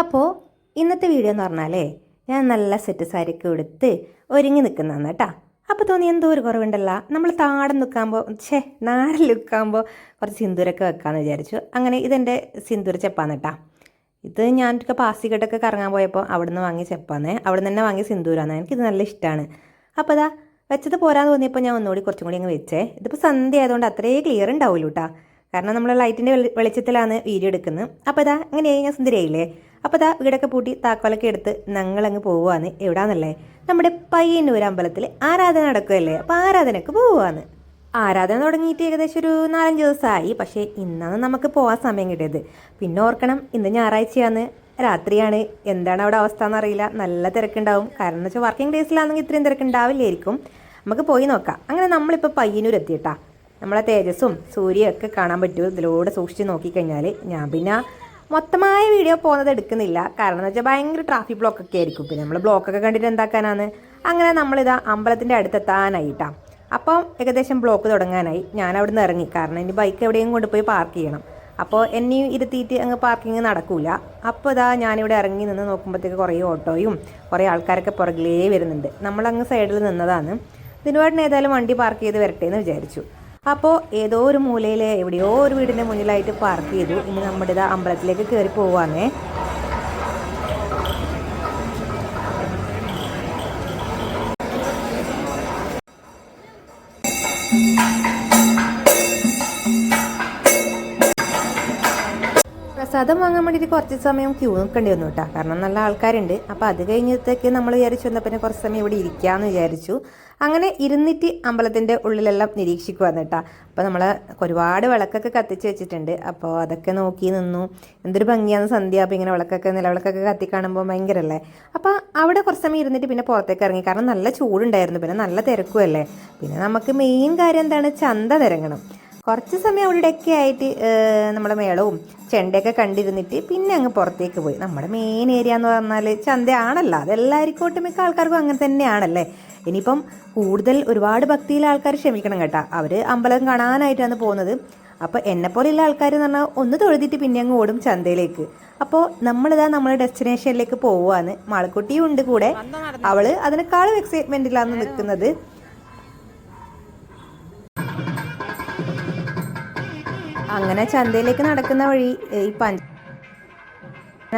അപ്പോൾ ഇന്നത്തെ വീഡിയോ എന്ന് പറഞ്ഞാലേ ഞാൻ നല്ല സെറ്റ് സാരിയൊക്കെ എടുത്ത് ഒരുങ്ങി നിൽക്കുന്നതാണ് കേട്ടോ. അപ്പോൾ തോന്നി എന്തോ ഒരു കുറവുണ്ടല്ലോ. നമ്മൾ താടൻ നിൽക്കാമ്പോൾ ഛേ നാടൻ നിൽക്കാമ്പോൾ കുറച്ച് സിന്ദൂരൊക്കെ വെക്കാമെന്ന് വിചാരിച്ചു. അങ്ങനെ ഇതെന്റെ സിന്ദൂര ചെപ്പാന്ന് കേട്ടോ. ഇത് ഞാനൊക്കെ പാസിക്കെട്ടൊക്കെ കറങ്ങാൻ പോയപ്പോൾ അവിടെ നിന്ന് വാങ്ങിയ ചെപ്പാന്ന് അവിടെ നിന്ന് തന്നെ വാങ്ങിയ സിന്ദൂരാന്ന് എനിക്കിത് നല്ല ഇഷ്ടമാണ് അപ്പോൾ അതാ വെച്ചത് പോരാന്ന് തോന്നിയപ്പോൾ ഞാൻ ഒന്നുകൂടി കുറച്ചും കൂടി അങ്ങ് വെച്ചേ. ഇതിപ്പോൾ സന്ധ്യ ആയതുകൊണ്ട് അത്രേ ക്ലിയർ ഉണ്ടാവില്ല കേട്ടോ. കാരണം നമ്മൾ ലൈറ്റിന്റെ വെളിച്ചത്തിലാണ് വീഡിയോ എടുക്കുന്നത്. അപ്പോൾ ഇതാ അങ്ങനെയായി ഞാൻ സുന്ദരിയായില്ലേ അപ്പോൾ ഇതാ വീടൊക്കെ പൂട്ടി താക്കോലൊക്കെ എടുത്ത് ഞങ്ങളങ്ങ് പോവുകയാണ് എവിടാന്നല്ലേ? നമ്മുടെ പയ്യന്നൂർ അമ്പലത്തിൽ ആരാധന നടക്കുകയല്ലേ അപ്പോൾ ആരാധനക്ക് പോവുകയാണ് ആരാധന തുടങ്ങിയിട്ട് ഏകദേശം ഒരു നാലഞ്ച് ദിവസമായി പക്ഷേ ഇന്നാണ് നമുക്ക് പോകാൻ സമയം കിട്ടിയത്. പിന്നെ ഓർക്കണം ഇന്ന് ഞായറാഴ്ചയാണ്. രാത്രിയാണ്. എന്താണ് അവിടെ അവസ്ഥ എന്നറിയില്ല നല്ല തിരക്കുണ്ടാവും. കാരണം എന്ന് വെച്ചാൽ വർക്കിംഗ് ഡേയ്സിലാണെങ്കിൽ ഇത്രയും തിരക്കുണ്ടാവില്ലായിരിക്കും. നമുക്ക് പോയി നോക്കാം. അങ്ങനെ നമ്മളിപ്പോൾ പയ്യന്നൂർ എത്തിയിട്ടാ. നമ്മളെ തേജസ്സും സൂര്യയൊക്കെ കാണാൻ പറ്റുമോ ഇതിലൂടെ സൂക്ഷിച്ച് നോക്കിക്കഴിഞ്ഞാൽ ഞാൻ പിന്നെ മൊത്തമായ വീഡിയോ പോകുന്നത് എടുക്കുന്നില്ല. കാരണം എന്ന് വെച്ചാൽ ഭയങ്കര ട്രാഫിക് ബ്ലോക്ക് ഒക്കെ ആയിരിക്കും. പിന്നെ നമ്മൾ ബ്ലോക്കൊക്കെ കണ്ടിട്ട് എന്താക്കാനാണ് അങ്ങനെ നമ്മളിതാ അമ്പലത്തിന്റെ അടുത്തെത്താനായിട്ടാ. അപ്പോൾ ഏകദേശം ബ്ലോക്ക് തുടങ്ങാനായി. ഞാൻ അവിടെ നിന്ന് ഇറങ്ങി. കാരണം ഇനി ബൈക്ക് എവിടെയും കൊണ്ടുപോയി പാർക്ക് ചെയ്യണം. അപ്പോൾ എന്നെയും ഇരുത്തിയിട്ട് അങ്ങ് പാർക്കിങ് നടക്കില്ല അപ്പോൾ ഇതാ ഞാനിവിടെ ഇറങ്ങി നിന്ന് നോക്കുമ്പോഴത്തേക്ക് കുറേ ഓട്ടോയും കുറേ ആൾക്കാരൊക്കെ പുറകിലേ വരുന്നുണ്ട്. നമ്മളങ്ങ് സൈഡിൽ നിന്നതാണ്. ഇതിനുവേണ്ടി ഏതായാലും വണ്ടി പാർക്ക് ചെയ്ത് വരട്ടെ എന്ന് വിചാരിച്ചു. അപ്പോൾ ഏതോ ഒരു മൂലയിൽ എവിടെയോ ഒരു വീടിന്റെ മുന്നിലായിട്ട് പാർക്ക് ചെയ്തു. ഇനി നമ്മുടെ ഇതാ അമ്പലത്തിലേക്ക് കയറി പോവാന്നേ. പ്രസാദം വാങ്ങാൻ വേണ്ടിയിട്ട് കുറച്ച് സമയം ക്യൂ നിൽക്കേണ്ടി വന്നു കേട്ടോ കാരണം നല്ല ആൾക്കാരുണ്ട്. അപ്പോൾ അത് കഴിഞ്ഞത്തേക്ക് നമ്മൾ വിചാരിച്ചു എന്നാൽ പിന്നെ കുറച്ച് സമയം ഇവിടെ ഇരിക്കാമെന്ന് വിചാരിച്ചു. അങ്ങനെ ഇരുന്നിട്ട് അമ്പലത്തിന്റെ ഉള്ളിലെല്ലാം നിരീക്ഷിക്കുവാന്ന് കേട്ടോ അപ്പോൾ നമ്മൾ ഒരുപാട് വിളക്കൊക്കെ കത്തിച്ച് വെച്ചിട്ടുണ്ട്. അപ്പോൾ അതൊക്കെ നോക്കി നിന്നു. എന്തൊരു ഭംഗിയാണ് സന്ധ്യ. അപ്പോൾ ഇങ്ങനെ വിളക്കൊക്കെ നിലവിളക്കൊക്കെ കത്തി കാണുമ്പോൾ ഭയങ്കരമല്ലേ അപ്പോൾ അവിടെ കുറച്ച് സമയം ഇരുന്നിട്ട് പിന്നെ പുറത്തേക്ക് ഇറങ്ങി. കാരണം നല്ല ചൂടുണ്ടായിരുന്നു. പിന്നെ നല്ല തിരക്കുമല്ലേ പിന്നെ നമുക്ക് മെയിൻ കാര്യം എന്താണ്? ചന്ത തിരങ്ങണം കുറച്ച് സമയം അവിടെയൊക്കെ ആയിട്ട് നമ്മുടെ മേളവും ചെണ്ടയൊക്കെ കണ്ടിരുന്നിട്ട് പിന്നെ അങ്ങ് പുറത്തേക്ക് പോയി. നമ്മുടെ മെയിൻ ഏരിയ എന്ന് പറഞ്ഞാൽ ചന്തയാണല്ലോ. അതെല്ലാവർക്കും ഒട്ടുമിക്ക ആൾക്കാർക്കും അങ്ങനെ തന്നെയാണല്ലേ? ഇനിയിപ്പം കൂടുതൽ ഒരുപാട് ഭക്തിയിലെ ആൾക്കാർ ക്ഷമിക്കണം കേട്ടോ. അവർ അമ്പലം കാണാനായിട്ടാണ് പോകുന്നത്. അപ്പോൾ എന്നെപ്പോലെയുള്ള ആൾക്കാർ എന്ന് പറഞ്ഞാൽ ഒന്ന് തൊഴുതിട്ട് പിന്നെ അങ്ങ് ഓടും ചന്തയിലേക്ക്. അപ്പോൾ നമ്മളിതാ നമ്മുടെ ഡെസ്റ്റിനേഷനിലേക്ക് പോവുകയാണ് മാളക്കുട്ടിയും ഉണ്ട് കൂടെ. അവൾ അതിനേക്കാളും എക്സൈറ്റ്മെന്റിലാണ് നിൽക്കുന്നത് അങ്ങനെ ചന്തയിലേക്ക് നടക്കുന്ന വഴി ഈ പഞ്ച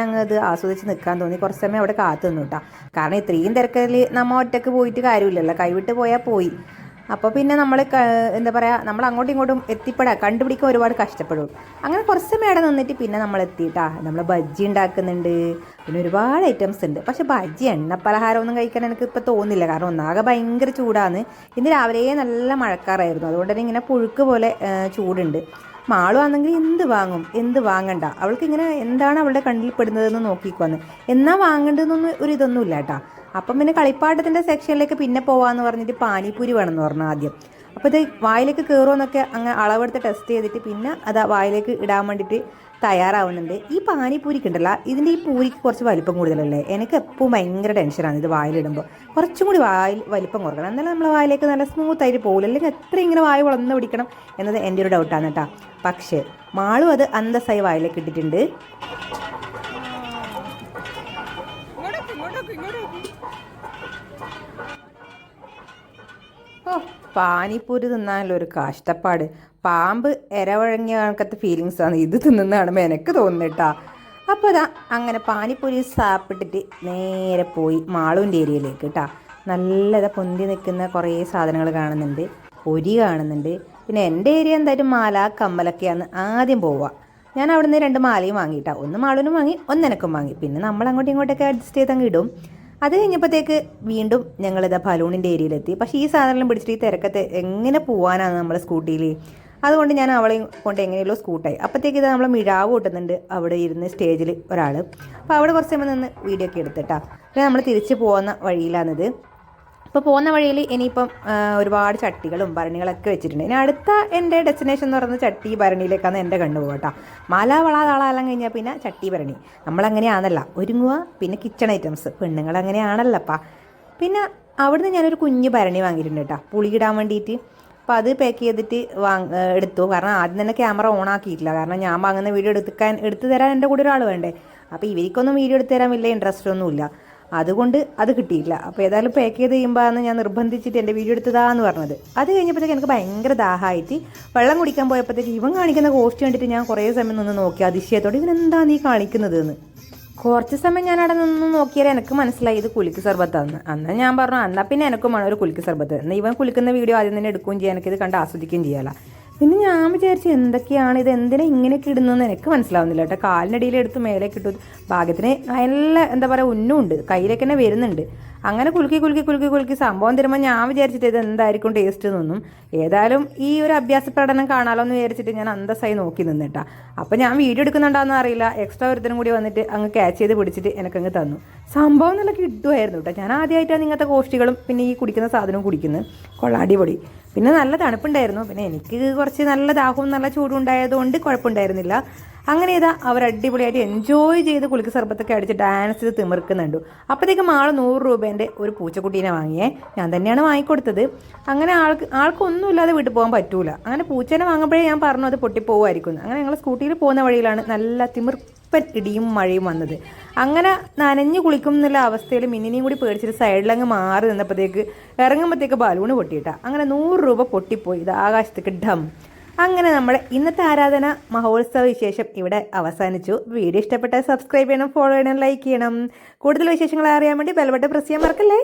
അങ്ങ് ആസ്വദിച്ച് നിൽക്കാൻ തോന്നി. കുറച്ച് സമയം അവിടെ കാത്തു നിന്നു കേട്ടോ കാരണം ഇത്രയും തിരക്കിൽ നമ്മൾ ഒറ്റയ്ക്ക് പോയിട്ട് കാര്യമില്ലല്ലോ. കൈവിട്ട് പോയാൽ പോയി. അപ്പോൾ പിന്നെ നമ്മൾ എന്താ പറയുക നമ്മൾ അങ്ങോട്ടും ഇങ്ങോട്ടും എത്തിപ്പെടാൻ കണ്ടുപിടിക്കാൻ ഒരുപാട് കഷ്ടപ്പെടും. അങ്ങനെ കുറച്ച് സമയം അവിടെ നിന്നിട്ട് പിന്നെ നമ്മൾ എത്തിയിട്ടാ നമ്മൾ ബജ്ജി ഉണ്ടാക്കുന്നുണ്ട്. പിന്നെ ഒരുപാട് ഐറ്റംസ് ഉണ്ട്. പക്ഷെ ബജ്ജി എണ്ണ പലഹാരമൊന്നും കഴിക്കാൻ എനിക്ക് ഇപ്പോൾ തോന്നുന്നില്ല കാരണം ഒന്നാകെ ഭയങ്കര ചൂടാണ്. ഇന്ന് രാവിലെ നല്ല മഴക്കാറായിരുന്നു. അതുകൊണ്ട് തന്നെ ഇങ്ങനെ പുഴുക്ക് പോലെ ചൂടുണ്ട്. മാളു ആണെങ്കിൽ എന്ത് വാങ്ങും? എന്ത് വാങ്ങണ്ട? അവൾക്ക് ഇങ്ങനെ എന്താണ് അവളുടെ കണ്ണിൽ പെടുന്നതെന്ന് നോക്കിക്കുവന്ന് എന്നാ വാങ്ങേണ്ടതെന്നൊന്നും ഒരു ഇതൊന്നും ഇല്ല കേട്ടാ. അപ്പം പിന്നെ കളിപ്പാട്ടത്തിന്റെ സെക്ഷനിലേക്ക് പിന്നെ പോവാന്ന് പറഞ്ഞിട്ട് പാനിപ്പൂരി വേണമെന്ന് പറഞ്ഞു ആദ്യം. അപ്പോൾ ഇത് വായിലേക്ക് കയറുമെന്നൊക്കെ അങ്ങ് അളവെടുത്ത് ടെസ്റ്റ് ചെയ്തിട്ട് പിന്നെ അത് വായിലേക്ക് ഇടാൻ വേണ്ടിയിട്ട് തയ്യാറാവുന്നുണ്ട്. ഈ പാനിപ്പൂരിക്ക് ഉണ്ടല്ലോ ഇതിന്റെ ഈ പൂരിക്ക് കുറച്ച് വലിപ്പം കൂടുതലല്ലേ? എനിക്ക് എപ്പോഴും ഭയങ്കര ടെൻഷനാണ് ഇത് വായിലിടുമ്പോൾ കുറച്ചും കൂടി വായിൽ വലിപ്പം കുറക്കണം. എന്നാലും നമ്മൾ വായിലേക്ക് നല്ല സ്മൂത്ത് ആയിട്ട് പോകില്ല അല്ലെങ്കിൽ എത്ര ഇങ്ങനെ വായ വളർന്ന് പിടിക്കണം എന്നത് എന്റെ ഒരു ഡൗട്ടാണ് കേട്ടോ. പക്ഷേ മാളും അത് അന്തസ്സായി വായിലേക്ക് ഇട്ടിട്ടുണ്ട്. ഓ പാനിപ്പൂരി തിന്നാനുള്ള ഒരു കഷ്ടപ്പാട്. പാമ്പ് എരവഴങ്ങിയ കണക്കത്തെ ഫീലിങ്സ് ആണ്. ഇത് തിന്നുന്നതാണ് എനിക്ക് തോന്നിട്ടാ അപ്പോൾ അതാ അങ്ങനെ പാനിപ്പൂരി സാപ്പിട്ടിട്ട് നേരെ പോയി മാളൂന്റെ ഏരിയയിലേക്ക് കേട്ടാ നല്ലത് പൊന്തി നിൽക്കുന്ന കുറേ സാധനങ്ങൾ കാണുന്നുണ്ട്. പൊരി കാണുന്നുണ്ട്. പിന്നെ എന്റെ ഏരിയ എന്തായാലും മാല കമ്മലൊക്കെയാണ് ആദ്യം പോവുക ഞാൻ അവിടുന്ന് രണ്ട് മാലയും വാങ്ങിയിട്ടാണ് ഒന്ന് മാളൂനും വാങ്ങി ഒന്ന് എനക്കും വാങ്ങി. പിന്നെ നമ്മൾ അങ്ങോട്ടും ഇങ്ങോട്ടൊക്കെ അഡ്ജസ്റ്റ് ചെയ്ത് അങ്ങ് ഇടും. അത് കഴിഞ്ഞപ്പോഴത്തേക്ക് വീണ്ടും ഞങ്ങളിതാ ബലൂണിന്റെ ഏരിയയിലെത്തി. പക്ഷേ ഈ സാധനം പിടിച്ചിട്ട് ഈ തിരക്കത്തെ എങ്ങനെ പോകാനാണ് നമ്മൾ സ്കൂട്ടിയിൽ അതുകൊണ്ട് ഞാൻ അവളെ കൊണ്ട് എങ്ങനെയല്ലോ സ്കൂട്ടായി. അപ്പോഴത്തേക്ക് ഇത് നമ്മളെ മിഴാവ് കൂട്ടുന്നുണ്ട് അവിടെ ഇരുന്ന് സ്റ്റേജിൽ ഒരാൾ അപ്പോൾ അവിടെ കുറച്ച് സമയം നിന്ന് വീഡിയോ ഒക്കെ എടുത്തിട്ടാ പിന്നെ നമ്മൾ തിരിച്ച് പോകുന്ന വഴിയിലാണിത്. അപ്പോൾ പോകുന്ന വഴിയിൽ ഇനിയിപ്പം ഒരുപാട് ചട്ടികളും ഭരണികളൊക്കെ വെച്ചിട്ടുണ്ട്. ഇനി അടുത്ത എന്റെ ഡെസ്റ്റിനേഷൻ എന്ന് പറയുന്നത് ചട്ടി ഭരണിയിലേക്കാണ് എന്റെ കണ്ണു പോകട്ടോ വള താളെല്ലാം കഴിഞ്ഞാൽ പിന്നെ ചട്ടി ഭരണി. നമ്മളങ്ങനെയാണല്ല. ഒരുങ്ങുക പിന്നെ കിച്ചൺ ഐറ്റംസ് പെണ്ണുങ്ങൾ അങ്ങനെയാണല്ലപ്പാ പിന്നെ അവിടുന്ന് ഞാനൊരു കുഞ്ഞ് ഭരണി വാങ്ങിയിട്ടുണ്ട് കേട്ടോ. പുളിയിടാൻ വേണ്ടിയിട്ട്. അപ്പോൾ അത് പാക്ക് ചെയ്തിട്ട് വാങ് എടുത്തു. കാരണം ആദ്യം തന്നെ ക്യാമറ ഓൺ ആക്കിയിട്ടില്ല. കാരണം ഞാൻ വാങ്ങുന്ന വീഡിയോ എടുക്കാൻ എടുത്തു തരാൻ എന്റെ കൂടെ ഒരാൾ വേണ്ടേ. അപ്പോൾ ഇവർക്കൊന്നും വീഡിയോ എടുത്തു തരാൻ വലിയ ഇൻട്രസ്റ്റ് ഒന്നുമില്ല. അതുകൊണ്ട് അത് കിട്ടിയില്ല. അപ്പോൾ ഏതായാലും പാക്ക് ചെയ്ത് കഴിയുമ്പോഴാണ് ഞാൻ നിർബന്ധിച്ചിട്ട് എന്റെ വീഡിയോ എടുത്തതാന്ന് പറഞ്ഞത്. അത് കഴിഞ്ഞപ്പോഴത്തേക്ക് എനിക്ക് ഭയങ്കര ദാഹമായിട്ട് വെള്ളം കുടിക്കാൻ പോയപ്പോഴത്തേക്ക് ഇവൻ കാണിക്കുന്ന കോസ്റ്റ് കണ്ടിട്ട് ഞാൻ കുറേ സമയം നിന്ന് നോക്കി. അതിശയത്തോടെ ഇവൻ എന്താ നീ കാണിക്കുന്നത് എന്ന് കുറച്ച് സമയം ഞാൻ അവിടെ നിന്ന് നോക്കിയാൽ എനിക്ക് മനസ്സിലായി ഇത് കുലുക്ക് സർബത്താന്ന്. അന്ന് ഞാൻ പറഞ്ഞു എന്നാൽ പിന്നെ എനിക്കും വേണം ഒരു കുലുക്ക് സർബത്ത്. എന്നാൽ ഇവൻ കുലിക്കുന്ന വീഡിയോ ആദ്യം തന്നെ എടുക്കുകയും ചെയ്യാം. എനിക്കിത് കണ്ട് ആസ്വദിക്കുകയും ചെയ്യാല. പിന്നെ ഞാൻ വിചാരിച്ചു എന്തൊക്കെയാണ് ഇത്? എന്തിനാ ഇങ്ങനെയൊക്കെ ഇടുന്നതെന്ന് എനിക്ക് മനസ്സിലാവുന്നില്ല കേട്ടോ. കാലിനടിയിൽ എടുത്ത് മേലേക്ക് ഇട്ടു. ഭാഗ്യത്തിന് നല്ല എന്താ പറയുക ഉന്നുണ്ട് കയ്യിലേക്ക് തന്നെ വരുന്നുണ്ട്. അങ്ങനെ കുലുക്കി കുലുക്കി കുലുക്കി കുലുക്കി സംഭവം തരുമ്പോൾ ഞാൻ വിചാരിച്ചിട്ട് ഇത് എന്തായിരിക്കും ടേസ്റ്റ് എന്നൊന്നും ഏതായാലും ഈ ഒരു അഭ്യാസ പ്രകടനം കാണാലോ എന്ന് വിചാരിച്ചിട്ട് ഞാൻ അന്തസ്സായി നോക്കി നിന്നിട്ടാ. അപ്പോൾ ഞാൻ വീഡിയോ എടുക്കുന്നുണ്ടോയെന്ന് അറിയില്ല. എക്സ്ട്രാ ഒരുത്തനും കൂടി വന്നിട്ട് അങ്ങ് ക്യാച്ച് ചെയ്ത് പിടിച്ചിട്ട് എനിക്കങ്ങ് തന്നു. സംഭവം നല്ല കിട്ടുമായിരുന്നു കേട്ടോ ഞാൻ ആദ്യമായിട്ടാണ് ഇങ്ങനത്തെ കോഷ്ടികളും പിന്നെ ഈ കുടിക്കുന്ന സാധനവും കുടിക്കുന്നത്. കൊള്ളാം അടിപൊളി. പിന്നെ നല്ല തണുപ്പുണ്ടായിരുന്നു. പിന്നെ എനിക്ക് കുറച്ച് നല്ല ദാഹവും നല്ല ചൂടും ഉണ്ടായതുകൊണ്ട് കുഴപ്പമുണ്ടായിരുന്നില്ല. അങ്ങനെ ഇതാ അവർ അടിപൊളിയായിട്ട് എൻജോയ് ചെയ്ത് കുളിക്ക് സർബത്തൊക്കെ അടിച്ച് ഡാൻസ് ചെയ്ത് തിമിർക്കുന്നുണ്ട്. അപ്പോഴത്തേക്കും ആൾ നൂറ് രൂപേന്റെ ഒരു പൂച്ചക്കുട്ടീനെ വാങ്ങിയേ. ഞാൻ തന്നെയാണ് വാങ്ങിക്കൊടുത്തത്. അങ്ങനെ ആൾക്ക് ആൾക്കൊന്നുമില്ലാതെ വീട്ടിൽ പോകാൻ പറ്റൂല. അങ്ങനെ പൂച്ചേനെ വാങ്ങുമ്പോഴേ ഞാൻ പറഞ്ഞു അത് പൊട്ടിപ്പോവായിരിക്കും. എന്ന്. അങ്ങനെ ഞങ്ങൾ സ്കൂട്ടിയിൽ പോകുന്ന വഴിയിലാണ് നല്ല തിമിർപ്പൻ ഇടിയും മഴയും വന്നത്. അങ്ങനെ നനഞ്ഞു കുളിക്കും എന്നുള്ള അവസ്ഥയിൽ മിന്നിനെയും കൂടി പേടിച്ചിട്ട് സൈഡിലങ്ങ് മാറി നിന്നപ്പോഴത്തേക്ക് ഇറങ്ങുമ്പോഴത്തേക്ക് ബലൂണ് പൊട്ടിയിട്ടാ. അങ്ങനെ നൂറ് രൂപ പൊട്ടിപ്പോയി. ഇത് ആകാശത്തേക്ക് ഡം. അങ്ങനെ നമ്മുടെ ഇന്നത്തെ ആരാധന മഹോത്സവ വിശേഷം ഇവിടെ അവസാനിച്ചു. വീഡിയോ ഇഷ്ടപ്പെട്ടാൽ സബ്സ്ക്രൈബ് ചെയ്യണം ഫോളോ ചെയ്യണം ലൈക്ക് ചെയ്യണം. കൂടുതൽ വിശേഷങ്ങൾ അറിയാൻ വേണ്ടി ബെൽബട്ട് പ്രസ് ചെയ്യാൻ മറക്കല്ലേ?